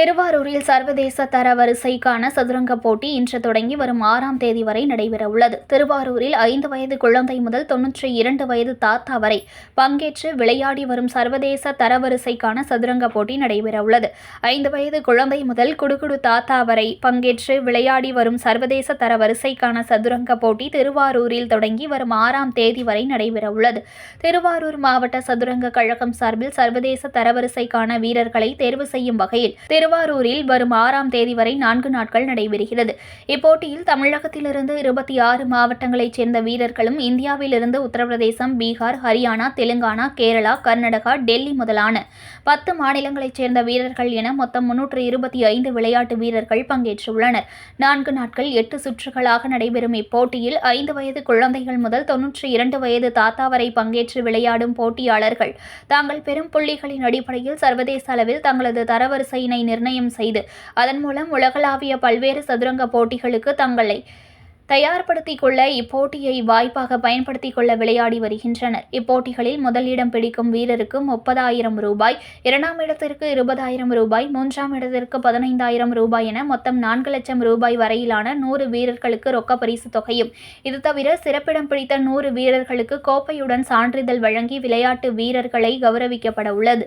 திருவாரூரில் சர்வதேச தர வரிசைக்கான சதுரங்க போட்டி இன்று தொடங்கி வரும் ஆறாம் தேதி வரை நடைபெறவுள்ளது. திருவாரூரில் ஐந்து வயது குழந்தை முதல் தொன்னூற்றி இரண்டு வயது தாத்தா வரை பங்கேற்று விளையாடி வரும் சர்வதேச தரவரிசைக்கான சதுரங்க போட்டி நடைபெறவுள்ளது. ஐந்து வயது குழந்தை முதல் குடுகுடு தாத்தா வரை பங்கேற்று விளையாடி வரும் சர்வதேச தரவரிசைக்கான சதுரங்க போட்டி திருவாரூரில் தொடங்கி வரும் ஆறாம் தேதி வரை நடைபெறவுள்ளது. திருவாரூர் மாவட்ட சதுரங்க கழகம் சார்பில் சர்வதேச தரவரிசைக்கான வீரர்களை தேர்வு செய்யும் வகையில் திரு திருவாரூரில் வரும் ஆறாம் தேதி வரை நான்கு நாட்கள் நடைபெறுகிறது. இப்போட்டியில் தமிழகத்திலிருந்து இருபத்தி ஆறு மாவட்டங்களைச் சேர்ந்த வீரர்களும் இந்தியாவிலிருந்து உத்தரப்பிரதேசம் பீகார் ஹரியானா தெலுங்கானா கேரளா கர்நாடகா டெல்லி முதலான பத்து மாநிலங்களைச் சேர்ந்த வீரர்கள் என மொத்தம் முன்னூற்று இருபத்தி ஐந்து விளையாட்டு வீரர்கள் பங்கேற்றுள்ளனர். நான்கு நாட்கள் எட்டு சுற்றுகளாக நடைபெறும் இப்போட்டியில் ஐந்து வயது குழந்தைகள் முதல் தொன்னூற்றி இரண்டு வயது தாத்தா வரை பங்கேற்று விளையாடும் போட்டியாளர்கள் தாங்கள் பெறும் புள்ளிகளின் அடிப்படையில் சர்வதேச அளவில் தங்களது தரவரிசையினை நிர்ணயம் செய்து அதன் மூலம் உலகளாவிய பல்வேறு சதுரங்க போட்டிகளுக்கு தங்களை தயார்படுத்திக் கொள்ள இப்போட்டியை வாய்ப்பாக பயன்படுத்திக் கொள்ள விளையாடி வருகின்றனர். இப்போட்டிகளில் முதலிடம் பிடிக்கும் வீரருக்கு முப்பதாயிரம் ரூபாய் இரண்டாம் இடத்திற்கு இருபதாயிரம் ரூபாய் மூன்றாம் இடத்திற்கு பதினைந்தாயிரம் ரூபாய் என மொத்தம் நான்கு லட்சம் ரூபாய் வரையிலான நூறு வீரர்களுக்கு ரொக்க பரிசு தொகையும் இது தவிர சிறப்பிடம் பிடித்த நூறு வீரர்களுக்கு கோப்பையுடன் சான்றிதழ் வழங்கி விளையாட்டு வீரர்களை கௌரவிக்கப்பட உள்ளது.